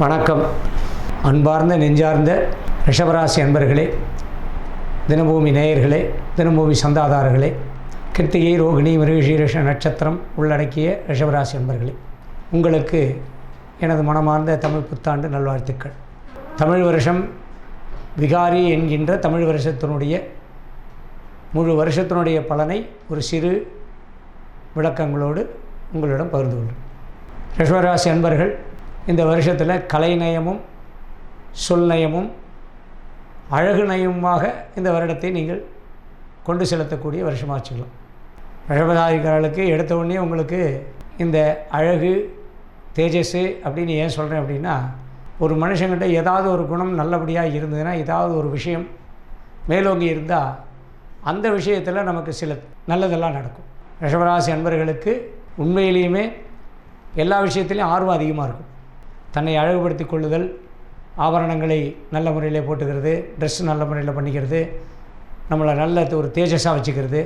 வணக்கம். அன்பார்ந்த நெஞ்சார்ந்த ரிஷபராசி அன்பர்களே தினபூமி நேயர்களே தினபூமி சந்தாதாரர்களே கிருத்திகை ரோகிணி மிருகசீரிஷ நட்சத்திரம் உள்ளடக்கிய ரிஷபராசி அன்பர்களே உங்களுக்கு எனது மனமார்ந்த தமிழ் புத்தாண்டு நல்வாழ்த்துக்கள். தமிழ் வருஷம் விகாரி என்கின்ற தமிழ் வருஷத்தினுடைய முழு வருஷத்தினுடைய பலனை ஒரு சிறு விளக்கங்களோடு உங்களிடம் பகிர்ந்து கொள்கிறேன். ரிஷபராசி அன்பர்கள் இந்த வருஷத்தில் கலைநயமும் சொல்நயமும் அழகு நயமுமாக இந்த வருடத்தை நீங்கள் கொண்டு செலுத்தக்கூடிய வருஷமாக வச்சுக்கலாம். ரிஷபராசிக்காரர்களுக்கு எடுத்த உடனே உங்களுக்கு இந்த அழகு தேஜஸ் அப்படின்னு ஏன் சொல்கிறேன் அப்படின்னா ஒரு மனுஷங்கிட்ட ஏதாவது ஒரு குணம் நல்லபடியாக இருந்ததுன்னா ஏதாவது ஒரு விஷயம் மேலோங்கி இருந்தால் அந்த விஷயத்தில் நமக்கு சில நல்லதெல்லாம் நடக்கும். ரிஷபராசி அன்பர்களுக்கு உண்மையிலேயுமே எல்லா விஷயத்துலையும் ஆர்வம் அதிகமாக இருக்கும். தன்னை அழகுபடுத்தி கொள்ளுதல் ஆபரணங்களை நல்ல முறையில் போட்டுக்கிறது ட்ரெஸ் நல்ல முறையில் பண்ணிக்கிறது நம்மளை நல்ல ஒரு தேஜஸாக வச்சுக்கிறது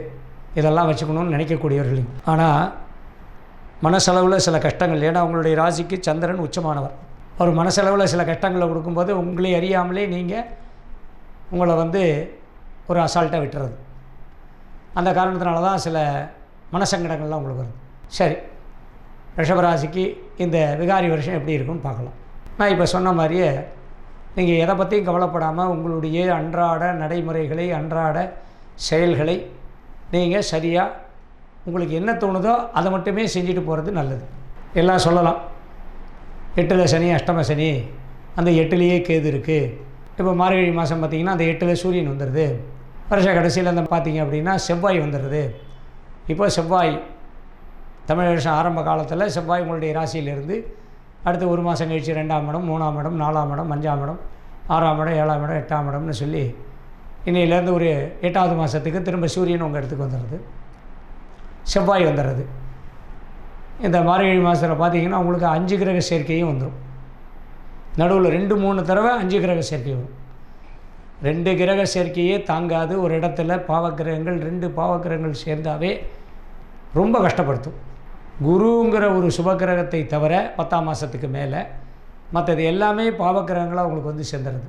இதெல்லாம் வச்சுக்கணும்னு நினைக்கக்கூடியவர்கள் ஆனால் மனசளவில் சில கஷ்டங்கள் ஏன்னா உங்களுடைய ராசிக்கு சந்திரன் உச்சமானவர். அவர் மனசளவில் சில கஷ்டங்களை கொடுக்கும்போது உங்களை அறியாமலே நீங்கள் உங்களை வந்து ஒரு அசால்ட்டாக விட்டுறது. அந்த காரணத்தினால தான் சில மனசங்கடங்கள்லாம் உங்களுக்கு வருது. சரி ரிஷபராசிக்கு இந்த விகாரி வருஷம் எப்படி இருக்குன்னு பார்க்கலாம். நான் இப்போ சொன்ன மாதிரியே நீங்கள் எதை பற்றியும் கவலைப்படாமல் உங்களுடைய அன்றாட நடைமுறைகளை அன்றாட செயல்களை நீங்கள் சரியாக உங்களுக்கு என்ன தோணுதோ அதை மட்டுமே செஞ்சுட்டு போகிறது நல்லது. எல்லாம் சொல்லலாம். எட்டில் சனி அஷ்டம சனி அந்த எட்டுலேயே கேது இருக்குது இப்போ மார்கழி மாதம் பார்த்திங்கன்னா அந்த எட்டில் சூரியன் வந்துடுது வருஷ கடைசியில் அந்த பார்த்திங்க அப்படின்னா செவ்வாய் வந்துடுது இப்போ செவ்வாய் தமிழ் வருஷம் ஆரம்ப காலத்தில் செவ்வாய் உங்களுடைய ராசியிலிருந்து அடுத்து ஒரு மாதம் கழிச்சு ரெண்டாம் இடம் மூணாம் இடம் நாலாம் இடம் அஞ்சாம் இடம் ஆறாம் இடம் ஏழாம் இடம் எட்டாம் இடம்னு சொல்லி இன்னையிலேருந்து ஒரு எட்டாவது மாதத்துக்கு திரும்ப சூரியன் உங்கள் இடத்துக்கு வந்துடுறது. செவ்வாய் வந்துடுறது. இந்த மார்கழி மாதத்தில் பார்த்தீங்கன்னா உங்களுக்கு அஞ்சு கிரக சேர்க்கையும் வந்துடும் நடுவில் ரெண்டு மூணு தடவை அஞ்சு கிரக சேர்க்கை வரும். ரெண்டு கிரக சேர்க்கையே தாங்காது. ஒரு இடத்துல பாவக்கிரகங்கள் ரெண்டு பாவக்கிரகங்கள் சேர்ந்தாவே ரொம்ப கஷ்டப்படுத்தும். குருங்கிற ஒரு சுபகிரகத்தை தவிர பத்தாம் மாதத்துக்கு மேலே மற்றது எல்லாமே பாவக்கிரகங்களாக உங்களுக்கு வந்து சேர்ந்துருது.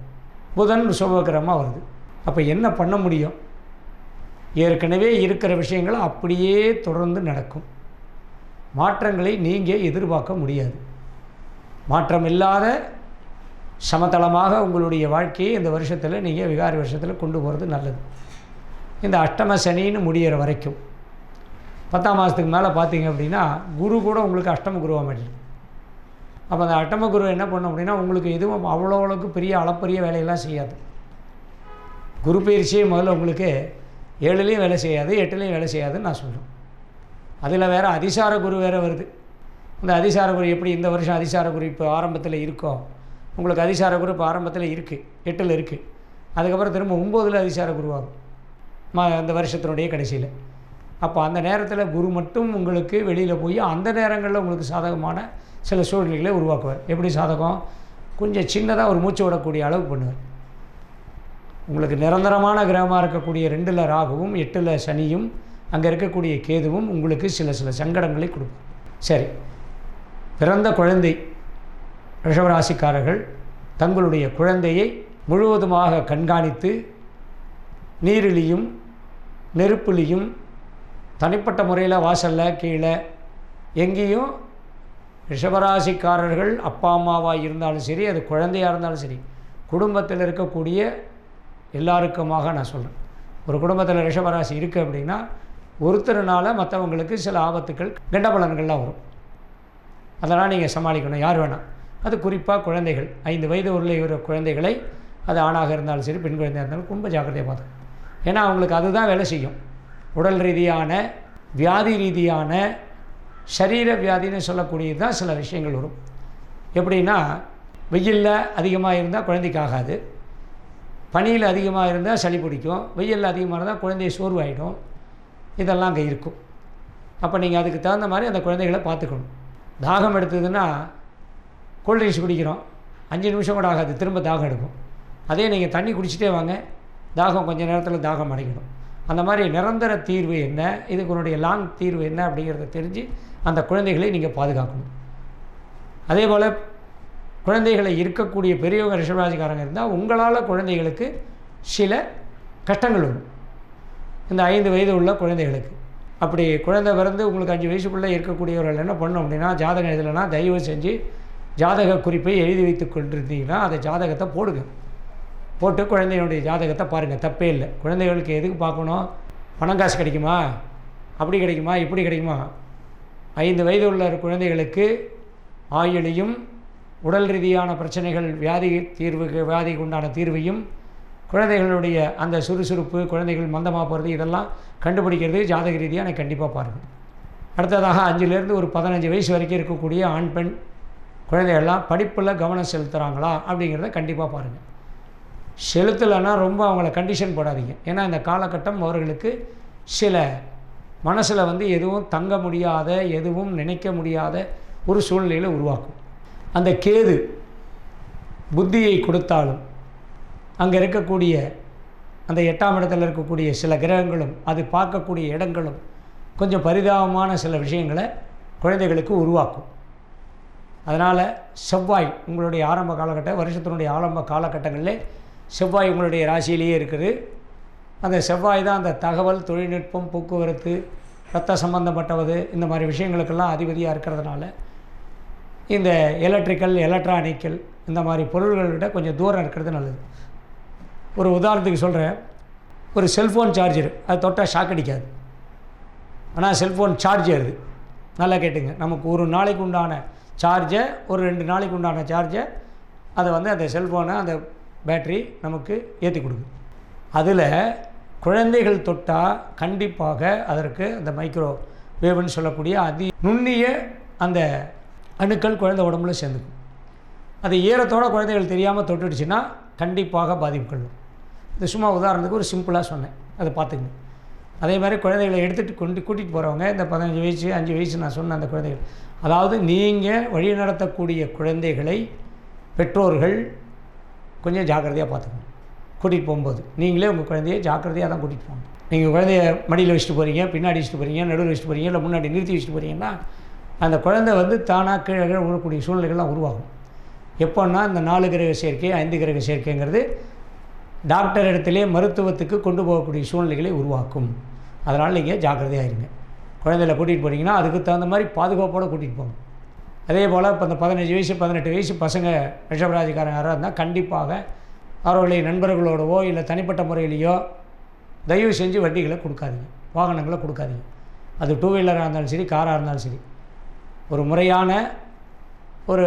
புதன் சுபகிரகமாக வருது. அப்போ என்ன பண்ண முடியும்? ஏற்கனவே இருக்கிற விஷயங்கள் அப்படியே தொடர்ந்து நடக்கும். மாற்றங்களை நீங்கள் எதிர்பார்க்க முடியாது. மாற்றம் இல்லாத சமதளமாக உங்களுடைய வாழ்க்கையை இந்த வருஷத்தில் நீங்கள் விகாரி வருஷத்தில் கொண்டு போகிறது நல்லது. இந்த அஷ்டம சனின்னு முடிகிற வரைக்கும் பத்தாம் மாதத்துக்கு மேலே பார்த்தீங்க அப்படின்னா குரு கூட உங்களுக்கு அஷ்டம குருவாக மாட்டிருக்கு. அப்போ அந்த அஷ்டம குரு என்ன பண்ணும் அப்படின்னா உங்களுக்கு எதுவும் அவ்வளோ அளவுக்கு பெரிய அளப்பரிய வேலையெல்லாம் செய்யாது. குரு பயிற்சியே முதல்ல உங்களுக்கு ஏழுலேயும் வேலை செய்யாது எட்டுலேயும் வேலை செய்யாதுன்னு நான் சொல்கிறேன் அதில் வேறு அதிசார குரு வேறு வருது. இந்த அதிசார குரு எப்படி இந்த வருஷம் அதிசார குரு இப்போ ஆரம்பத்தில் இருக்கோ உங்களுக்கு அதிசார குரு இப்போ ஆரம்பத்தில் இருக்குது எட்டில் இருக்குது அதுக்கப்புறம் திரும்ப ஒம்போதில் அதிசார குருவாகும் மா இந்த வருஷத்தினுடைய கடைசியில். அப்போ அந்த நேரத்தில் குரு மட்டும் உங்களுக்கு வெளியில் போய் அந்த நேரங்களில் உங்களுக்கு சாதகமான சில சூழ்நிலைகளை உருவாக்குவார். எப்படி சாதகம்? கொஞ்சம் சின்னதாக ஒரு மூச்சு விடக்கூடிய அளவு பண்ணுவார். உங்களுக்கு நிரந்தரமான கிரகமாக இருக்கக்கூடிய ரெண்டில் ராகுவும் எட்டில் சனியும் அங்கே இருக்கக்கூடிய கேதுவும் உங்களுக்கு சில சில சங்கடங்களை கொடுக்கும் சரி. பிறந்த குழந்தை ரிஷவராசிக்காரர்கள் தங்களுடைய குழந்தையை முழுவதுமாக கண்காணித்து நீரிலியும் நெருப்புலியும் தனிப்பட்ட முறையில் வாசலில் கீழே. எங்கேயும் ரிஷபராசிக்காரர்கள் அப்பா அம்மாவாக இருந்தாலும் சரி அது குழந்தையாக இருந்தாலும் சரி குடும்பத்தில் இருக்கக்கூடிய எல்லாருக்குமாக நான் சொல்கிறேன் ஒரு குடும்பத்தில் ரிஷபராசி இருக்குது அப்படின்னா ஒருத்தருனால மற்றவங்களுக்கு சில ஆபத்துக்கள் கண்டபலன்கள்லாம் வரும். அதெல்லாம் நீங்கள் சமாளிக்கணும் யார் வேணாம். அது குறிப்பாக குழந்தைகள். ஐந்து வயது உள்ள குழந்தைகளை அது ஆணாக இருந்தாலும் சரி பெண் குழந்தையாக இருந்தாலும் ரொம்ப ஜாக்கிரதையாக பார்த்துக்கணும். ஏன்னா அவங்களுக்கு அதுதான் வேலை செய்யும். உடல் ரீதியான வியாதி ரீதியான சரீர வியாதின்னு சொல்லக்கூடியது தான் சில விஷயங்கள் வரும். எப்படின்னா வெயிலில் அதிகமாக இருந்தால் குழந்தைக்கு ஆகாது. பனியில் அதிகமாக இருந்தால் சளி பிடிக்கும். வெயிலில் அதிகமாக இருந்தால் குழந்தை சோர்வாயிடும். இதெல்லாம் அங்கே இருக்கும். அப்போ நீங்கள் அதுக்கு தகுந்த மாதிரி அந்த குழந்தைகளை பார்த்துக்கணும். தாகம் எடுத்ததுன்னா கூல்ட்ரிங்க்ஸ் குடிக்கிறோம். அஞ்சு நிமிஷம் கூட ஆகாது. திரும்ப தாகம் எடுக்கும். அதே நீங்கள் தண்ணி குடிச்சிட்டே வாங்க. தாகம் கொஞ்சம் நேரத்தில் தாகம் அடைக்கணும் அந்த மாதிரி நிரந்தர தீர்வு என்ன? இதுக்கு உன்னுடைய லாங் தீர்வு என்ன அப்படிங்கிறத தெரிஞ்சு அந்த குழந்தைகளை நீங்கள் பாதுகாக்கணும். அதே போல் குழந்தைகளை இருக்கக்கூடிய பெரியவங்க ரிஷபராஜிக்காரங்க இருந்தால் உங்களால் குழந்தைகளுக்கு சில கஷ்டங்கள் வரும். இந்த ஐந்து வயது உள்ள குழந்தைகளுக்கு. அப்படி குழந்தை பிறந்து உங்களுக்கு அஞ்சு வயசுக்குள்ளே இருக்கக்கூடியவர்கள் என்ன பண்ணோம் அப்படின்னா ஜாதகம் எழுதலைன்னா தயவு செஞ்சு ஜாதக குறிப்பை எழுதி வைத்து கொண்டிருந்தீங்கன்னா அதை ஜாதகத்தை போடுங்க. போட்டு குழந்தையினுடைய ஜாதகத்தை பாருங்கள் தப்பே இல்லை. குழந்தைகளுக்கு எதுக்கு பார்க்கணும்? பணம் காசு கிடைக்குமா? அப்படி கிடைக்குமா? இப்படி கிடைக்குமா? ஐந்து வயது உள்ள குழந்தைகளுக்கு ஆயுளையும் உடல் ரீதியான பிரச்சனைகள் வியாதி தீர்வுக்கு வியாதிக்கு உண்டான தீர்வையும் குழந்தைகளுடைய அந்த சுறுசுறுப்பு குழந்தைகள் மந்தமாக போகிறது இதெல்லாம் கண்டுபிடிக்கிறது ஜாதக ரீதியாக எனக்கு கண்டிப்பாக பாருங்கள் அடுத்ததாக அஞ்சுலேருந்து ஒரு பதினஞ்சு வயசு வரைக்கும் இருக்கக்கூடிய ஆண் பெண் குழந்தைகள்லாம் படிப்பில் கவனம் செலுத்துகிறாங்களா அப்படிங்கிறத கண்டிப்பாக பாருங்கள் செலுத்தலைன்னா ரொம்ப அவங்கள கண்டிஷன் போடாதீங்க. ஏன்னா இந்த காலகட்டம் அவர்களுக்கு சில மனசில் வந்து எதுவும் தங்க முடியாத எதுவும் நினைக்க முடியாத ஒரு சூழ்நிலையில் உருவாக்கும். அந்த கேது புத்தியை கொடுத்தாலும் அங்கே இருக்கக்கூடிய அந்த எட்டாம் இடத்துல இருக்கக்கூடிய சில கிரகங்களும் அது பார்க்கக்கூடிய இடங்களும் கொஞ்சம் பரிதாபமான சில விஷயங்களை குழந்தைகளுக்கு உருவாக்கும். அதனால் செவ்வாய் உங்களுடைய ஆரம்ப காலகட்டம் வருஷத்தினுடைய ஆரம்ப காலகட்டங்களில் செவ்வாய் உங்களுடைய ராசியிலேயே இருக்குது. அந்த செவ்வாய் தான் அந்த தகவல் தொழில்நுட்பம் போக்குவரத்து ரத்த சம்பந்தப்பட்டவது இந்த மாதிரி விஷயங்களுக்கெல்லாம் அதிபதியாக இருக்கிறதுனால இந்த எலக்ட்ரிக்கல் எலக்ட்ரானிக்கல் இந்த மாதிரி பொருள்களோட கொஞ்சம் தூரம் இருக்கிறது நல்லது. ஒரு உதாரணத்துக்கு சொல்கிறேன் ஒரு செல்ஃபோன் சார்ஜர் அது தொட்டால் ஷாக் அடிக்காது. ஆனால் செல்ஃபோன் சார்ஜ் ஏறுது நல்லா கேட்டுங்க. நமக்கு ஒரு நாளைக்கு உண்டான சார்ஜை ஒரு ரெண்டு நாளைக்கு உண்டான சார்ஜை அதை வந்து அந்த செல்ஃபோனை அந்த பேட்ரி நமக்கு ஏற்றி கொடுக்குது. அதில் குழந்தைகள் தொட்டால் கண்டிப்பாக அதற்கு அந்த மைக்ரோ வேவ்னு சொல்லக்கூடிய அதி நுண்ணிய அந்த அணுக்கள் குழந்தை உடம்புல சேர்ந்துக்கும். அது ஈரத்தோட குழந்தைகள் தெரியாமல் தொட்டுடுச்சுன்னா கண்டிப்பாக பாதிப்புகள் வரும் இது சும்மா உதாரணத்துக்கு ஒரு சிம்பிளாக சொன்னேன். அதை பார்த்துக்குங்க அதே மாதிரி குழந்தைகளை எடுத்துகிட்டு கொண்டு கூட்டிகிட்டு போகிறவங்க இந்த பதினஞ்சு வயசு அஞ்சு வயசு நான் சொன்ன அந்த குழந்தைகள். அதாவது நீங்கள் வழி நடத்தக்கூடிய குழந்தைகளை பெற்றோர்கள் கொஞ்சம் ஜாக்கிரதையாக பார்த்துக்கணும். கூட்டிகிட்டு போகும்போது. நீங்களே உங்கள் குழந்தைய ஜாக்கிரதையாக தான் கூட்டிகிட்டு போகணும். நீங்கள் குழந்தைய மடியில் வச்சுட்டு போகிறீங்க பின்னாடி வச்சுட்டு போகிறீங்க நடுவில் வச்சுட்டு போகிறீங்க இல்லை முன்னாடி நிறுத்தி வச்சுட்டு போகிறீங்கன்னா அந்த குழந்தை வந்து தானாக கீழே கீழே விழக்கூடிய சூழ்நிலைகள்லாம் உருவாகும். எப்போன்னா இந்த நாலு கிரக சேர்க்கை ஐந்து கிரக சேர்க்கைங்கிறது டாக்டர் இடத்திலே மருத்துவத்துக்கு கொண்டு போகக்கூடிய சூழ்நிலைகளை உருவாக்கும். அதனால் நீங்கள் ஜாக்கிரதையாக இருங்க. குழந்தையில கூட்டிகிட்டு போனீங்கன்னா அதுக்கு தகுந்த மாதிரி பாதுகாப்போடு கூட்டிகிட்டு போகணும் அதே போல் இப்போ இந்த பதினஞ்சு வயசு பதினெட்டு வயசு பசங்க ரிஷபராஜிக்காரங்க யாராக இருந்தால் கண்டிப்பாக அவர்களுடைய நண்பர்களோடவோ இல்லை தனிப்பட்ட முறையிலையோ தயவு செஞ்சு வண்டிகளை கொடுக்காதீங்க. வாகனங்களை கொடுக்காதீங்க. அது டூ வீலராக இருந்தாலும் சரி காராக இருந்தாலும் சரி. ஒரு முறையான ஒரு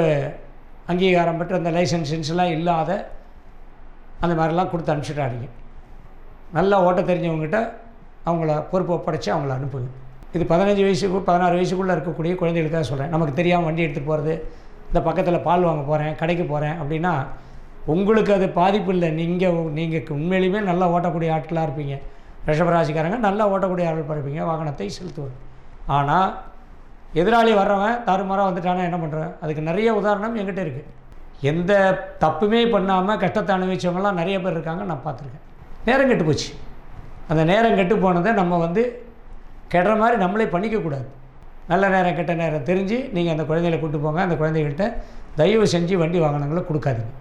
அங்கீகாரம் பெற்ற அந்த லைசன்ஸ் இல்லாத அந்த மாதிரிலாம் கொடுத்து அனுப்பிச்சிட்டாருங்க நல்லா ஓட்ட தெரிஞ்சவங்ககிட்ட அவங்கள பொறுப்பு படைச்சி அவங்கள அனுப்புங்க. இது பதினஞ்சு வயசுக்கு பதினாறு வயசுக்குள்ளே இருக்கக்கூடிய குழந்தைகளுக்காக சொல்கிறேன் நமக்கு தெரியாமல் வண்டி எடுத்துகிட்டு போகிறது இந்த பக்கத்தில் பால் வாங்க போகிறேன் கடைக்கு போகிறேன் அப்படின்னா உங்களுக்கு அது பாதிப்பு இல்லை. நீங்கள் நீங்கள் உண்மையிலுமே நல்லா ஓட்டக்கூடிய ஆட்களாக இருப்பீங்க. ரிஷபராசிக்காரங்க நல்லா ஓட்டக்கூடிய ஆட்கள் இருப்பீங்க. வாகனத்தை செலுத்துவாங்க ஆனால் எதிராளி வர்றவன் தாறுமாறாக வந்துட்டானா என்ன பண்ணுறேன் அதுக்கு நிறைய உதாரணம் என்கிட்ட இருக்குது எந்த தப்புமே பண்ணாமல் கஷ்டத்தை அனுபவிச்சவங்களாம் நிறைய பேர் இருக்காங்க நான் பார்த்துருக்கேன். நேரம் கெட்டு போச்சு. அந்த நேரம் கெட்டு போனதை நம்ம வந்து கெடுற மாதிரி நம்மளே பண்ணிக்கக்கூடாது நல்ல நேரம் கெட்ட நேரம் தெரிஞ்சு நீங்கள் அந்த குழந்தைகளை கூட்டு போங்க. அந்த குழந்தைகள்கிட்ட தயவு செஞ்சு வண்டி வாகனங்களை கொடுக்காதீங்க.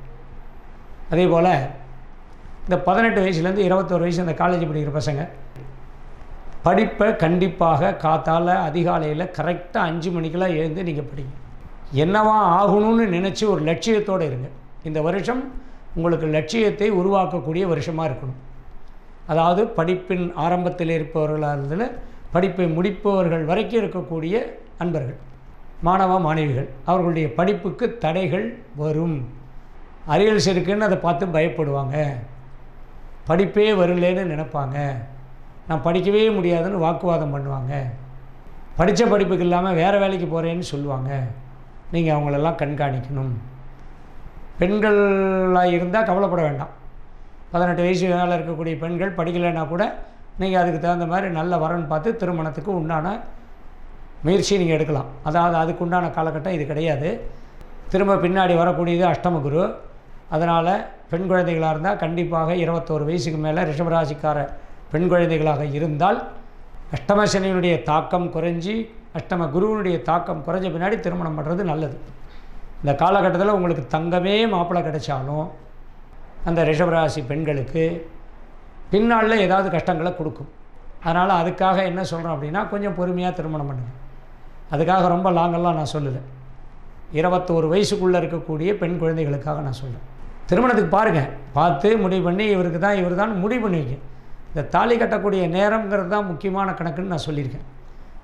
அதே போல் இந்த பதினெட்டு வயசுலேருந்து இருபத்தோரு வயசு அந்த காலேஜ் படிக்கிற பசங்க படிப்பை கண்டிப்பாக காத்தால் அதிகாலையில் கரெக்டாக அஞ்சு மணிக்கெல்லாம் எழுந்து நீங்கள் படிங்க. என்னவா ஆகணும்னு நினச்சி ஒரு லட்சியத்தோடு இருங்க. இந்த வருஷம் உங்களுக்கு லட்சியத்தை உருவாக்கக்கூடிய வருஷமாக இருக்கணும். அதாவது படிப்பின் ஆரம்பத்தில் இருப்பவர்களாக இருந்ததில் படிப்பை முடிப்பவர்கள் வரைக்கும் இருக்கக்கூடிய அன்பர்கள் மாணவ மாணவிகள் அவர்களுடைய படிப்புக்கு தடைகள் வரும். அரியல்ஸ் இருக்குன்னு அதை பார்த்து பயப்படுவாங்க. படிப்பே வரலன்னு நினைப்பாங்க. நான் படிக்கவே முடியாதுன்னு வாக்குவாதம் பண்ணுவாங்க. படித்த படிப்புக்கு இல்லாமல் வேறு வேலைக்கு போகிறேன்னு சொல்லுவாங்க. நீங்கள் அவங்களெல்லாம் கண்காணிக்கணும். பெண்களாக இருந்தால் கவலைப்பட வேண்டாம். பதினெட்டு வயசு மேலே இருக்கக்கூடிய பெண்கள் படிக்கலைன்னா கூட நீங்கள் அதுக்கு தகுந்த மாதிரி நல்ல வரன் பார்த்து திருமணத்துக்கு உண்டான முயற்சி நீங்கள் எடுக்கலாம். அதாவது அதுக்கு உண்டான காலகட்டம் இது கிடையாது. திரும்ப பின்னாடி வரக்கூடியது அஷ்டம குரு. அதனால் பெண் குழந்தைகளாக இருந்தால் கண்டிப்பாக இருபத்தோரு வயசுக்கு மேலே ரிஷபராசிக்கார பெண் குழந்தைகளாக இருந்தால் அஷ்டம சனியினுடைய தாக்கம் குறைஞ்சி அஷ்டம குருவினுடைய தாக்கம் குறைஞ்ச பின்னாடி திருமணம் பண்ணுறது நல்லது. இந்த காலகட்டத்தில் உங்களுக்கு தங்கமே மாப்பிள்ளை கிடைச்சாலும் அந்த ரிஷபராசி பெண்களுக்கு பின்னாளில் ஏதாவது கஷ்டங்களை கொடுக்கும். அதனால் அதுக்காக என்ன சொல்கிறோம் அப்படின்னா கொஞ்சம் பொறுமையாக திருமணம் பண்ணுங்கள் அதுக்காக ரொம்ப லாங்கெல்லாம் நான் சொல்லலை. இருபத்தோரு வயசுக்குள்ளே இருக்கக்கூடிய பெண் குழந்தைகளுக்காக நான் சொல்கிறேன் திருமணத்துக்கு பாருங்கள் பார்த்து முடிவு பண்ணி இவருக்கு தான் இவர் தான் முடிவு பண்ணி இந்த தாலி கட்டக்கூடிய நேரங்கிறது தான் முக்கியமான கணக்குன்னு நான் சொல்லியிருக்கேன்.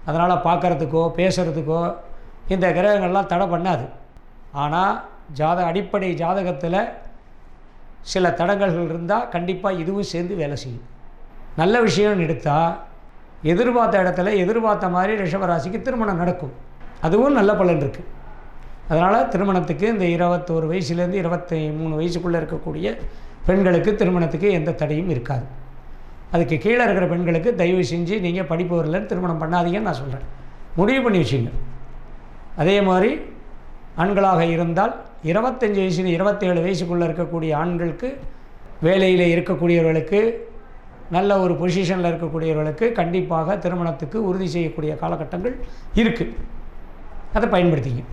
அதனால் பார்க்குறதுக்கோ பேசுகிறதுக்கோ இந்த கிரகங்கள்லாம் தடை பண்ணாது. ஆனால் ஜாத அடிப்படை ஜாதகத்தில் சில தடங்கல்கள் இருந்தால் கண்டிப்பாக இதுவும் சேர்ந்து வேலை செய்யும். நல்ல விஷயம்னு எடுத்தால் எதிர்பார்த்த இடத்துல எதிர்பார்த்த மாதிரி ரிஷபராசிக்கு திருமணம் நடக்கும். அதுவும் நல்ல பலன் இருக்குது அதனால் திருமணத்துக்கு இந்த இருபத்தோரு வயசுலேருந்து இருபத்தி மூணு வயசுக்குள்ளே இருக்கக்கூடிய பெண்களுக்கு திருமணத்துக்கு எந்த தடையும் இருக்காது. அதுக்கு கீழே இருக்கிற பெண்களுக்கு தயவு செஞ்சு நீங்கள் படிப்பு வரலன்னு திருமணம் பண்ணாதீங்கன்னு நான் சொல்கிறேன் முடிவு பண்ணி வச்சுங்க. அதே மாதிரி ஆண்களாக இருந்தால் இருபத்தஞ்சி வயசு இருபத்தேழு வயசுக்குள்ளே இருக்கக்கூடிய ஆண்களுக்கு வேலையில் இருக்கக்கூடியவர்களுக்கு நல்ல ஒரு பொசிஷனில் இருக்கக்கூடியவர்களுக்கு கண்டிப்பாக திருமணத்துக்கு உறுதி செய்யக்கூடிய காலகட்டங்கள் இருக்குது அதை பயன்படுத்திங்க.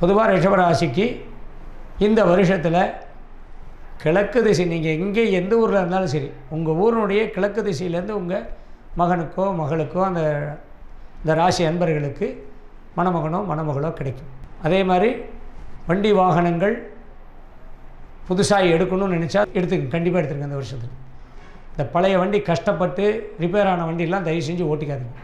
பொதுவாக ரிஷபராசிக்கு இந்த வருஷத்தில் கிழக்கு திசை நீங்கள் எங்கே எந்த ஊரில் இருந்தாலும் சரி உங்கள் ஊரினுடைய கிழக்கு திசையிலேருந்து உங்கள் மகனுக்கோ மகளுக்கோ அந்த இந்த ராசி அன்பர்களுக்கு மணமகனோ மணமகளோ கிடைக்கும். அதே மாதிரி வண்டி வாகனங்கள் புதுசாக எடுக்கணும்னு நினச்சா எடுத்துங்க. கண்டிப்பாக எடுத்துருங்க இந்த வருஷத்துக்கு. இந்த பழைய வண்டி கஷ்டப்பட்டு ரிப்பேர் ஆன வண்டியெல்லாம் தயவு செஞ்சு ஓட்டிக்காதுங்க.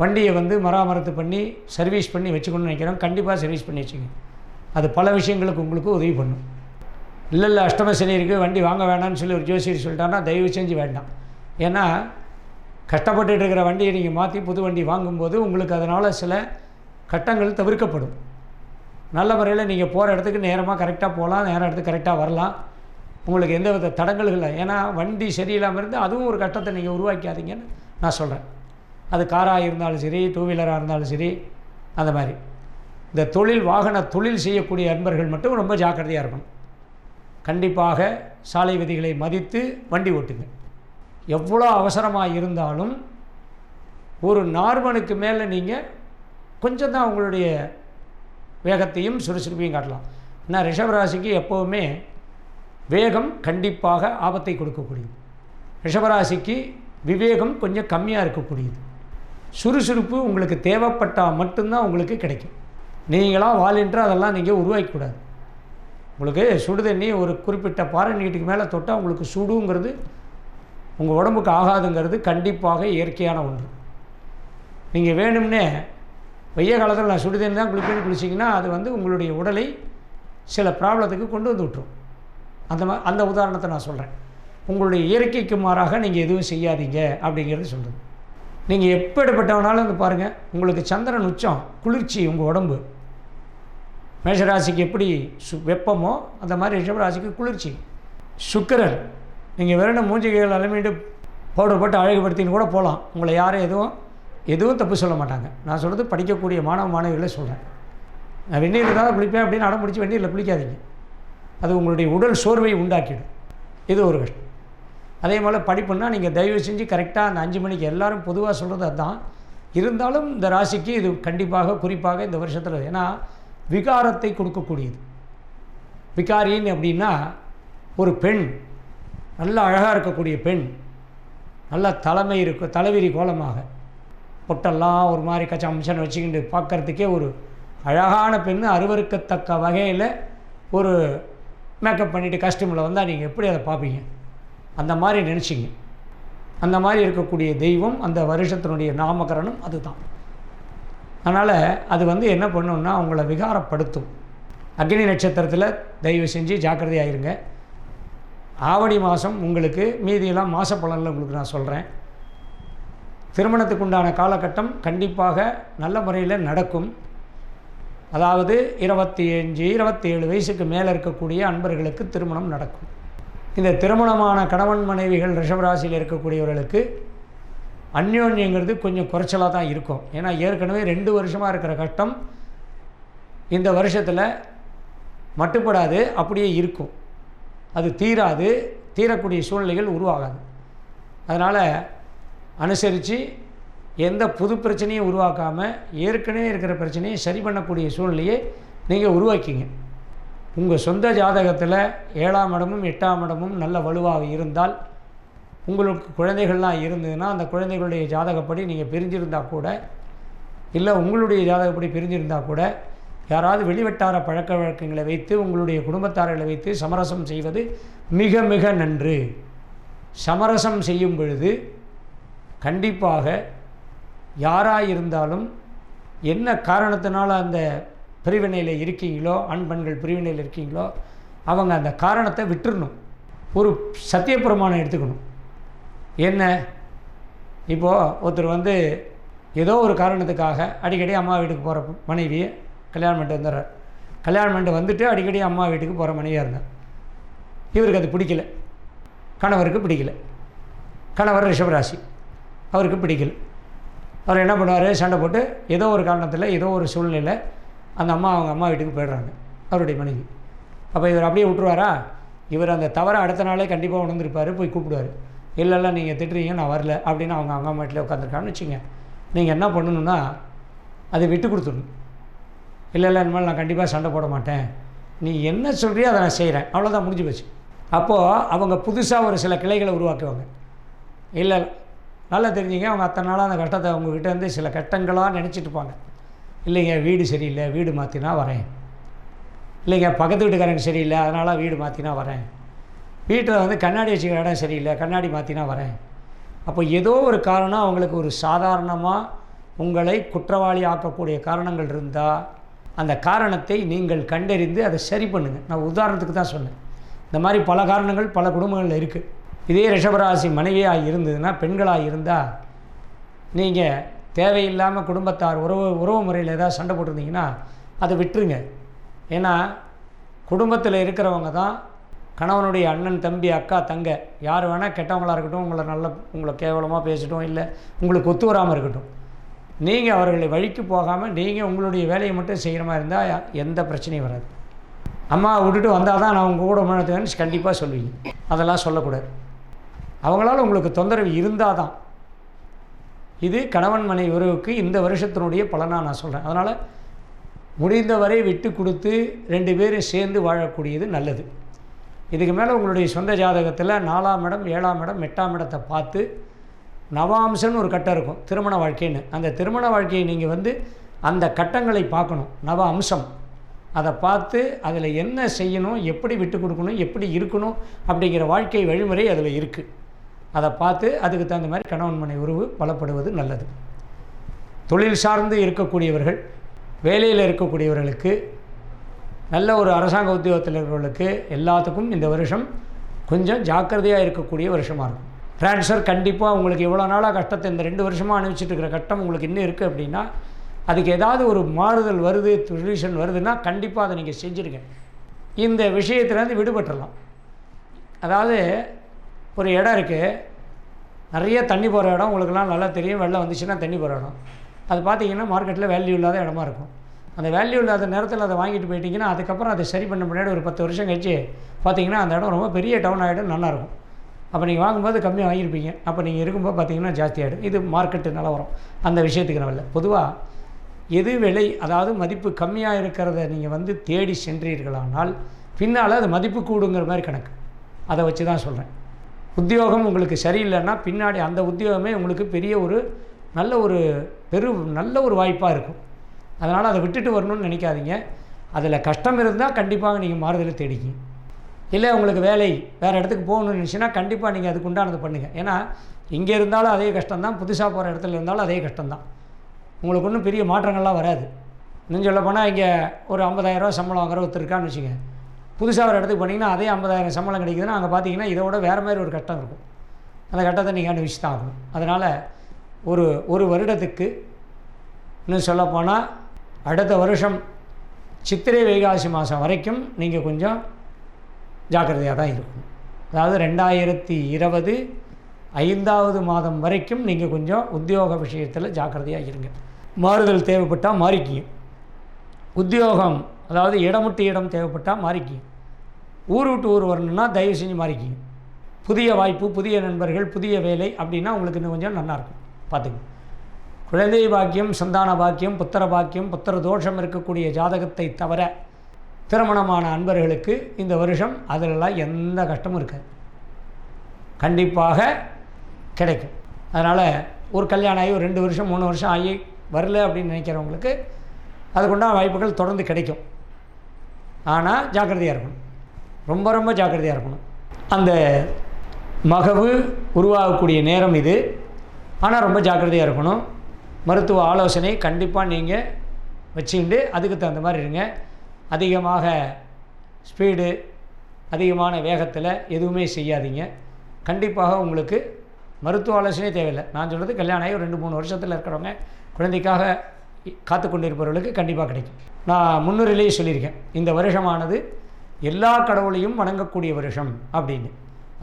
வண்டியை வந்து மராமரத்து பண்ணி சர்வீஸ் பண்ணி வச்சுக்கணும்னு நினைக்கிறோம். கண்டிப்பாக சர்வீஸ் பண்ணி வச்சுங்க. அது பல விஷயங்களுக்கு உங்களுக்கு உதவி பண்ணும். இல்லை இல்லை அஷ்டம சனி இருக்குது வண்டி வாங்க வேணாம்னு சொல்லி ஒரு ஜோசியர் சொல்லிட்டான்னா தயவு செஞ்சு வேண்டாம். ஏன்னா கஷ்டப்பட்டுட்டு இருக்கிற வண்டியை நீங்கள் மாற்றி புது வண்டி வாங்கும்போது உங்களுக்கு அதனால் சில கட்டங்கள் தவிர்க்கப்படும். நல்ல முறையில் நீங்கள் போகிற இடத்துக்கு நேரமாக கரெக்டாக போகலாம் நேரம் இடத்துக்கு கரெக்டாக வரலாம். உங்களுக்கு எந்த வித தடங்கல்கள் இல்லை. ஏன்னா வண்டி சரியில்லாமல் இருந்து அதுவும் ஒரு கட்டத்தை நீங்கள் உருவாக்காதீங்கன்னு நான் சொல்கிறேன் அது காராக இருந்தாலும் சரி டூ வீலராக இருந்தாலும் சரி அந்த மாதிரி. இந்த தொழில் வாகன தொழில் செய்யக்கூடிய அன்பர்கள் மட்டும் ரொம்ப ஜாக்கிரதையாக இருக்கணும். கண்டிப்பாக சாலை விதிகளை மதித்து வண்டி ஓட்டுங்க. எவ்வளோ அவசரமாக இருந்தாலும் ஒரு நார்மலுக்கு மேலே நீங்கள் கொஞ்சம் தான் உங்களுடைய வேகத்தையும் சுறுசுறுப்பையும் காட்டலாம். ஆனால் ரிஷபராசிக்கு எப்போவுமே வேகம் கண்டிப்பாக ஆபத்தை கொடுக்கக்கூடியது. ரிஷபராசிக்கு விவேகம் கொஞ்சம் கம்மியாக இருக்கக்கூடியது. சுறுசுறுப்பு உங்களுக்கு தேவைப்பட்டால் மட்டும்தான் உங்களுக்கு கிடைக்கும். நீங்களாக வாலின்ற அதெல்லாம் நீங்கள் உருவாக்கக்கூடாது. உங்களுக்கு சுடு தண்ணி ஒரு குறிப்பிட்ட பாறை நீட்டுக்கு மேலே தொட்டால் உங்களுக்கு சுடுங்கிறது உங்கள் உடம்புக்கு ஆகாதுங்கிறது கண்டிப்பாக இயற்கையான ஒன்று. நீங்கள் வேணும்னே வெய்ய காலத்தில் நான் சுடுதண்ணி தான் குளிப்பேன்னு குளிச்சிங்கன்னா அது வந்து உங்களுடைய உடலை சில ப்ராப்ளத்துக்கு கொண்டு வந்து விட்டுரும். அந்த மா அந்த உதாரணத்தை நான் சொல்கிறேன் உங்களுடைய இயற்கைக்கு மாறாக நீங்கள் எதுவும் செய்யாதீங்க அப்படிங்கிறது சொல்கிறது நீங்கள் எப்படிப்பட்டவனாலும் வந்து பாருங்கள் உங்களுக்கு சந்திரன் உச்சம் குளிர்ச்சி உங்கள் உடம்பு. மேஷராசிக்கு எப்படி சு வெப்பமோ அந்த மாதிரி ரிஷபராசிக்கு குளிர்ச்சி. சுக்கிரன் நீங்கள் வெறும் மூஞ்சிகைகள் அலமிட்டு பவுடர் போட்டு அழகுபடுத்தின்னு கூட போகலாம் உங்களை யாரும் எதுவும் எதுவும் தப்பு சொல்ல மாட்டாங்க. நான் சொல்கிறது படிக்கக்கூடிய மாணவ மாணவிகளை சொல்கிறேன் நான் வெந்நீரில் தான் குளிப்பேன் அப்படின்னு அடம் பிடிச்சி வெந்நீரில் குளிக்காதீங்க. அது உங்களுடைய உடல் சோர்வை உண்டாக்கிடும். இது ஒரு கஷ்டம். அதே போல் படிப்புன்னா நீங்கள் தயவு செஞ்சு கரெக்டாக அந்த அஞ்சு மணிக்கு எல்லாரும் பொதுவாக சொல்கிறது அதுதான் இருந்தாலும் இந்த ராசிக்கு இது கண்டிப்பாக குறிப்பாக இந்த வருஷத்தில் ஏன்னா விகாரத்தை கொடுக்கக்கூடியது. விகாரின்னு அப்படின்னா ஒரு பெண். நல்ல அழகாக இருக்கக்கூடிய பெண். நல்ல தலைமை இருக்கும் தலைவிரி கோலமாக. பொட்டெல்லாம் ஒரு மாதிரி கச்ச அம்சனை வச்சுக்கிட்டு பார்க்குறதுக்கே ஒரு அழகான பெண் அருவருக்கத்தக்க வகையில் ஒரு மேக்கப் பண்ணிவிட்டு கஸ்டமில் வந்தால் நீங்கள் எப்படி அதை பார்ப்பீங்க? அந்த மாதிரி நினச்சிங்க. அந்த மாதிரி இருக்கக்கூடிய தெய்வம் அந்த வருஷத்தினுடைய நாமகரணம் அதுதான். அதனால் அது வந்து என்ன பண்ணுன்னா அவங்கள விகாரப்படுத்தும். அக்னி நட்சத்திரத்தில் தயவு செஞ்சு ஜாக்கிரதையாயிருங்க ஆவணி மாதம் உங்களுக்கு மீதியெல்லாம் மாத பலனில் உங்களுக்கு நான் சொல்கிறேன் திருமணத்துக்கு உண்டான காலகட்டம் கண்டிப்பாக நல்ல முறையில் நடக்கும். அதாவது இருபத்தி அஞ்சு இருபத்தேழு வயசுக்கு மேலே இருக்கக்கூடிய அன்பர்களுக்கு திருமணம் நடக்கும். இந்த திருமணமான கணவன் மனைவிகள் ரிஷபராசியில் இருக்கக்கூடியவர்களுக்கு அந்யோன்யங்கிறது கொஞ்சம் குறைச்சலாக தான் இருக்கும். ஏன்னா ஏற்கனவே ரெண்டு வருஷமாக இருக்கிற கட்டம் இந்த வருஷத்தில் மட்டுப்படாது அப்படியே இருக்கும். அது தீராது தீரக்கூடிய சூழ்நிலைகள் உருவாகாது. அதனால் அனுசரித்து எந்த புது பிரச்சனையும் உருவாக்காமல் ஏற்கனவே இருக்கிற பிரச்சனையை சரி பண்ணக்கூடிய சூழ்நிலையை நீங்கள் உருவாக்கிங்க. உங்கள் சொந்த ஜாதகத்தில் ஏழாம் இடமும் எட்டாம் இடமும் நல்ல வலுவாக இருந்தால் உங்களுக்கு குழந்தைகள்லாம் இருந்ததுன்னா அந்த குழந்தைகளுடைய ஜாதகப்படி நீங்கள் பிரிஞ்சிருந்தால் கூட இல்லை உங்களுடைய ஜாதகப்படி பிரிஞ்சிருந்தால் கூட யாராவது வெளிவட்டார பழக்க வழக்கங்களை வைத்து உங்களுடைய குடும்பத்தார்களை வைத்து சமரசம் செய்வது மிக மிக நன்று. சமரசம் செய்யும் பொழுது கண்டிப்பாக யாராக இருந்தாலும் என்ன காரணத்தினால அந்த பிரிவினையில் இருக்கீங்களோ ஆண் பெண்கள் பிரிவினையில் இருக்கீங்களோ அவங்க அந்த காரணத்தை விட்டுறணும். ஒரு சத்தியப்பிரமாணம் எடுத்துக்கணும். என்ன? இப்போது ஒருத்தர் வந்து ஏதோ ஒரு காரணத்துக்காக அடிக்கடி அம்மா வீட்டுக்கு போகிற மனைவியை கல்யாணம் பண்ணிட்டு வந்துடுறார். கல்யாணம் பண்ணிட்டு வந்துட்டு அடிக்கடி அம்மா வீட்டுக்கு போகிற மனைவியாக இருந்தார். இவருக்கு அது பிடிக்கல. கணவருக்கு பிடிக்கல. கணவர் ரிஷபராசி. அவருக்கு பிடிக்கல. அவர் என்ன பண்ணுவார்? சண்டை போட்டு ஏதோ ஒரு காரணத்தில் ஏதோ ஒரு சூழ்நிலை அந்த அம்மா அவங்க அம்மா வீட்டுக்கு போயிடுறாங்க அவருடைய மனைவி. அப்போ இவர் அப்படியே விட்டுருவாரா? இவர் அந்த தவறை அடுத்த நாளே கண்டிப்பாக உணர்ந்துருப்பார் போய் கூப்பிடுவார். இல்லை இல்லை நீங்கள் திட்டுறீங்க நான் வரல அப்படின்னு அவங்க அவங்க அம்மா வீட்டில் உட்காந்துருக்கான்னு வச்சுங்க நீங்கள் என்ன பண்ணணுன்னா அதை விட்டு கொடுத்துடணும். இல்லை இல்லை இனிமேல் நான் கண்டிப்பாக சண்டை போட மாட்டேன். நீ என்ன சொல்கிறியோ அதை நான் செய்கிறேன் அவ்வளோதான் முடிஞ்சு போச்சு. அப்போது அவங்க புதுசாக ஒரு சில கிளைகளை உருவாக்குவாங்க. இல்லை நல்லா தெரிஞ்சுங்க அவங்க அத்தனை நாளாக அந்த கஷ்டத்தை அவங்கக்கிட்ட இருந்து சில கட்டங்களாக நினச்சிட்ருப்பாங்க. இல்லைங்க வீடு சரியில்லை வீடு மாற்றினா வரேன். இல்லைங்க பக்கத்து வீட்டுக்காரங்க சரியில்லை அதனால் வீடு மாற்றினா வரேன். வீட்டில் வந்து கண்ணாடி வச்சுக்கிற இடம் சரியில்லை கண்ணாடி மாற்றினா வரேன். அப்போ ஏதோ ஒரு காரணம் அவங்களுக்கு ஒரு சாதாரணமாக உங்களை குற்றவாளி ஆக்கக்கூடிய காரணங்கள் இருந்தால் அந்த காரணத்தை நீங்கள் கண்டறிந்து அதை சரி பண்ணுங்கள் நான் உதாரணத்துக்கு தான் சொன்னேன். இந்த மாதிரி பல காரணங்கள் பல குடும்பங்களில் இருக்குது இதே ரிஷபராசி மனைவியாக இருந்ததுன்னா பெண்களாக இருந்தால் நீங்கள் தேவையில்லாமல் குடும்பத்தார் உறவு உறவு முறையில் ஏதாவது சண்டை போட்டிருந்தீங்கன்னா அதை விட்டுருங்க. ஏன்னா குடும்பத்தில் இருக்கிறவங்க தான் கணவனுடைய அண்ணன் தம்பி அக்கா தங்க யார் வேணால் கெட்டவங்களாக இருக்கட்டும் உங்களை நல்ல உங்களை கேவலமாக பேசட்டும் இல்லை உங்களுக்கு ஒத்து வராமல் இருக்கட்டும். நீங்கள் அவர்களை வழிக்கு போகாமல் நீங்கள் உங்களுடைய வேலையை மட்டும் செய்கிற மாதிரி இருந்தால் எந்த பிரச்சனையும் வராது. அம்மா விட்டுட்டு வந்தால் தான் நான் உங்கள் கூட முன்னேற்றுவேன்னு கண்டிப்பாக சொல்லுவீங்க. அதெல்லாம் சொல்லக்கூடாது. அவங்களால உங்களுக்கு தொந்தரவு இருந்தால் தான் இது கணவன் மனை உறவுக்கு இந்த வருஷத்தினுடைய பலனாக நான் சொல்கிறேன் அதனால் முடிந்தவரை விட்டு கொடுத்து ரெண்டு பேரும் சேர்ந்து வாழக்கூடியது நல்லது. இதுக்கு மேலே உங்களுடைய சொந்த ஜாதகத்தில் நாலாம் இடம் ஏழாம் இடம் எட்டாம் இடத்தை பார்த்து நவாம்சம்னு ஒரு கட்டம் இருக்கும் திருமண வாழ்க்கைன்னு. அந்த திருமண வாழ்க்கையை நீங்கள் வந்து அந்த கட்டங்களை பார்க்கணும். நவ அம்சம் அதை பார்த்து அதில் என்ன செய்யணும் எப்படி விட்டு கொடுக்கணும் எப்படி இருக்கணும் அப்படிங்கிற வாழ்க்கை வழிமுறை அதில் இருக்குது அதை பார்த்து அதுக்கு தகுந்த மாதிரி கணவன் மனை உறவு பலப்படுவது நல்லது. தொழில் சார்ந்து இருக்கக்கூடியவர்கள் வேலையில் இருக்கக்கூடியவர்களுக்கு நல்ல ஒரு அரசாங்க உத்தியோகத்தில் இருக்கிறவர்களுக்கு எல்லாத்துக்கும் இந்த வருஷம் கொஞ்சம் ஜாக்கிரதையாக இருக்கக்கூடிய வருஷமாக இருக்கும். ட்ரான்ஸ்ஃபர் கண்டிப்பாக உங்களுக்கு எவ்வளோ நாளாக கஷ்டத்தை இந்த ரெண்டு வருஷமாக அனுப்பிச்சிட்டு இருக்கிற கட்டம் உங்களுக்கு இன்னும் இருக்குது அப்படின்னா அதுக்கு ஏதாவது ஒரு மாறுதல் வருது சொல்யூஷன் வருதுன்னா கண்டிப்பாக அதை நீங்கள் செஞ்சுருங்க. இந்த விஷயத்துலேருந்து விடுபட்டுடலாம் அதாவது ஒரு இடம் இருக்குது நிறைய தண்ணி போகிற இடம். உங்களுக்குலாம் நல்லா தெரியும். வெள்ளம் வந்துச்சுன்னா தண்ணி போகிற இடம். அது பார்த்தீங்கன்னா மார்க்கெட்டில் வேல்யூ இல்லாத இடமா இருக்கும். அந்த வேல்யூ இல்லாத நேரத்தில் அதை வாங்கிட்டு போயிட்டீங்கன்னா அதுக்கப்புறம் அதை சரி பண்ண முன்னாடி ஒரு பத்து வருஷம் கழிச்சு பார்த்தீங்கன்னா அந்த இடம் ரொம்ப பெரிய டவுன் ஆகிடும் நல்லாயிருக்கும் அப்போ நீங்கள் வாங்கும்போது கம்மியாக வாங்கியிருப்பீங்க. அப்போ நீங்கள் இருக்கும்போது பார்த்தீங்கன்னா ஜாஸ்தியாகிடும் இது மார்க்கெட்டு நிலவரம் அந்த விஷயத்துக்கு நல்ல பொதுவாக எது விலை அதாவது மதிப்பு கம்மியாக இருக்கிறத நீங்கள் வந்து தேடி சென்றீர்களானால் பின்னால் அது மதிப்பு கூடுங்கிற மாதிரி கணக்கு. அதை வச்சு தான் சொல்கிறேன் உத்தியோகம் உங்களுக்கு சரியில்லைன்னா பின்னாடி அந்த உத்தியோகமே உங்களுக்கு பெரிய ஒரு நல்ல ஒரு பெரு நல்ல ஒரு வாய்ப்பாக இருக்கும். அதனால் அதை விட்டுட்டு வரணும்னு நினைக்காதீங்க. அதில் கஷ்டம் இருந்தால் கண்டிப்பாக நீங்கள் மாறுதலை தேடிக்கிங்க. இல்லை உங்களுக்கு வேலை வேறு இடத்துக்கு போகணும்னு நினச்சின்னா கண்டிப்பாக நீங்கள் அதுக்கு உண்டானது பண்ணுங்கள் ஏன்னா இங்கே இருந்தாலும் அதே கஷ்டம்தான் புதுசாக போகிற இடத்துல இருந்தாலும் அதே கஷ்டம்தான் உங்களுக்கு ஒன்றும் பெரிய மாற்றங்கள்லாம் வராது. இன்னும் சொல்ல போனால் இங்கே ஒரு ஐம்பதாயிரரூவா சம்பளம் வாங்குற ஒருத்தர் இருக்கான்னு வச்சுங்க புதுசாக ஒரு இடத்துக்கு போனீங்கன்னா அதே ஐம்பதாயிரம் சம்பளம் கிடைக்குதுன்னா அங்கே பார்த்தீங்கன்னா இதை விட வேறு மாதிரி ஒரு கட்டம் இருக்கும். அந்த கட்டத்தை நீங்கள் அனுபவிச்சு தான் ஆகணும். அதனால் ஒரு ஒரு வருடத்துக்கு இன்னும் சொல்லப்போனால் அடுத்த வருஷம் சித்திரை வைகாசி மாதம் வரைக்கும் நீங்கள் கொஞ்சம் ஜாக்கிரதையாக தான் இருக்கும் அதாவது ரெண்டாயிரத்தி இருபது ஐந்தாவது மாதம் வரைக்கும் நீங்கள் கொஞ்சம் உத்தியோக விஷயத்தில் ஜாக்கிரதையாக இருங்க. மாறுதல் தேவைப்பட்டால் மாறிக்கிங்க. உத்தியோகம் அதாவது இடமுட்டு இடம் தேவைப்பட்டால் மாறிக்கியும் ஊர் விட்டு ஊர் வரணும்னா தயவு செஞ்சு மாறிக்கிங்க. புதிய வாய்ப்பு புதிய நண்பர்கள் புதிய வேலை அப்படின்னா உங்களுக்கு இன்னும் கொஞ்சம் நல்லாயிருக்கும் பார்த்துங்க குழந்தை பாக்கியம் சந்தான பாக்கியம் புத்திர பாக்கியம் புத்திர தோஷம் இருக்கக்கூடிய ஜாதகத்தை தவிர திருமணமான அன்பர்களுக்கு இந்த வருஷம் அதிலெல்லாம் எந்த கஷ்டமும் இருக்காது. கண்டிப்பாக கிடைக்கும். அதனால் ஒரு கல்யாணம் ஆகி ஒரு ரெண்டு வருஷம் மூணு வருஷம் ஆகி வரல அப்படின்னு நினைக்கிறவங்களுக்கு அதுக்குண்டான வாய்ப்புகள் தொடர்ந்து கிடைக்கும். ஆனால் ஜாக்கிரதையாக இருக்கணும். ரொம்ப ரொம்ப ஜாக்கிரதையாக இருக்கணும். அந்த மகவு உருவாகக்கூடிய நேரம் இது. ஆனால் ரொம்ப ஜாக்கிரதையாக இருக்கணும். மருத்துவ ஆலோசனை கண்டிப்பாக நீங்கள் வச்சுக்கிண்டு அதுக்கு தகுந்த மாதிரி இருங்க. அதிகமாக ஸ்பீடு அதிகமான வேகத்தில் எதுவுமே செய்யாதீங்க. கண்டிப்பாக உங்களுக்கு மருத்துவ ஆலோசனை தேவையில்லை. நான் சொல்கிறது கல்யாணம் ஆகி ஒரு ரெண்டு மூணு வருஷத்தில் இருக்கிறவங்க குழந்தைக்காக காத்து கொண்டிருப்பவர்களுக்கு கண்டிப்பாக கிடைக்கும். நான் முன்னுரையிலேயே சொல்லியிருக்கேன். இந்த வருஷமானது எல்லா கடவுளையும் வணங்கக்கூடிய வருஷம் அப்படின்னு.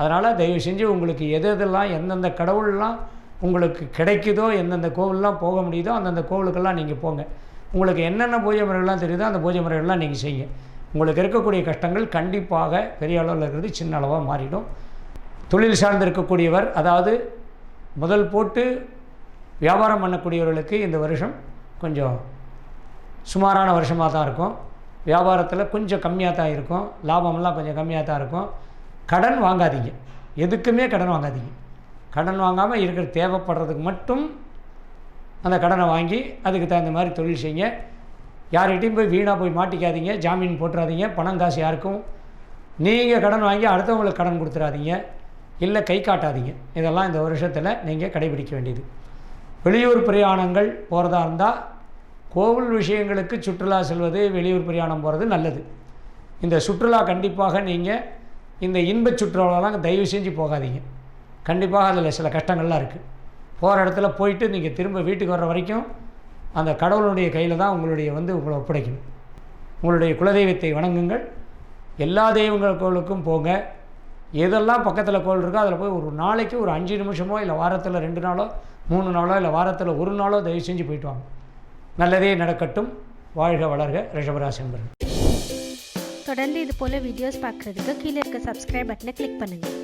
அதனால் தயவு செஞ்சு உங்களுக்கு எது எதெல்லாம் எந்தெந்த கடவுள்லாம் உங்களுக்கு கிடைக்குதோ எந்தெந்த கோவிலெலாம் போக முடியுதோ அந்தந்த கோவிலுக்கெல்லாம் நீங்கள் போங்க. உங்களுக்கு என்னென்ன பூஜை முறைகள்லாம் தெரியுதோ அந்த பூஜை முறைகள்லாம் நீங்கள் செய்யுங்க. உங்களுக்கு இருக்கக்கூடிய கஷ்டங்கள் கண்டிப்பாக பெரிய அளவில் இருக்கிறது சின்ன அளவாக மாறிடும். தொழில் சார்ந்து இருக்கக்கூடியவர் அதாவது முதல் போட்டு வியாபாரம் பண்ணக்கூடியவர்களுக்கு இந்த வருஷம் கொஞ்சம் சுமாரான வருஷமாக தான் இருக்கும். வியாபாரத்தில் கொஞ்சம் கம்மியாக தான் இருக்கும். லாபம்லாம் கொஞ்சம் கம்மியாக தான் இருக்கும். கடன் வாங்காதீங்க. எதுக்குமே கடன் வாங்காதீங்க. கடன் வாங்காமல் இருக்கிற தேவைப்படுறதுக்கு மட்டும் அந்த கடனை வாங்கி அதுக்கு தகுந்த மாதிரி தொழில் செய்யுங்க. யார்கிட்டையும் போய் வீணாக போய் மாட்டிக்காதீங்க. ஜாமீன் போட்டுறாதீங்க. பணம் காசு யாருக்கும். நீங்கள் கடன் வாங்கி அடுத்தவங்களுக்கு கடன் கொடுத்துறாதீங்க. இல்லை கை காட்டாதீங்க. இதெல்லாம் இந்த வருஷத்தில் நீங்கள் கடைபிடிக்க வேண்டியது. வெளியூர் பிரயாணங்கள் போகிறதா இருந்தால் கோவில் விஷயங்களுக்கு சுற்றுலா செல்வது வெளியூர் பிரயாணம் போகிறது நல்லது. இந்த சுற்றுலா கண்டிப்பாக நீங்கள் இந்த இன்பச் சுற்றுலாலாம் தயவு செஞ்சு போகாதீங்க. கண்டிப்பாக அதில் சில கஷ்டங்கள்லாம் இருக்குது போகிற இடத்துல போயிட்டு நீங்கள் திரும்ப வீட்டுக்கு வர்ற வரைக்கும் அந்த கடவுளுடைய கையில் தான் உங்களுடைய வந்து உங்களை ஒப்படைக்கணும். உங்களுடைய குலதெய்வத்தை வணங்குங்கள். எல்லா தெய்வங்கள் கோவிலுக்கும் போங்க. எதெல்லாம் பக்கத்தில் கோவில் இருக்கோ அதில் போய் ஒரு நாளைக்கு ஒரு அஞ்சு நிமிஷமோ இல்லை வாரத்தில் ரெண்டு நாளோ மூணு நாளோ இல்லை வாரத்தில் ஒரு நாளோ தயவு செஞ்சு போயிட்டு வாங்க. நல்லதே நடக்கட்டும். வாழ்க வளர்க. ரிஷபராசி நண்பர்கள் தொடர்ந்து இது போல் வீடியோஸ் பார்க்குறதுக்கு கீழே இருக்க சப்ஸ்கிரைப் பட்டனை கிளிக் பண்ணுங்கள்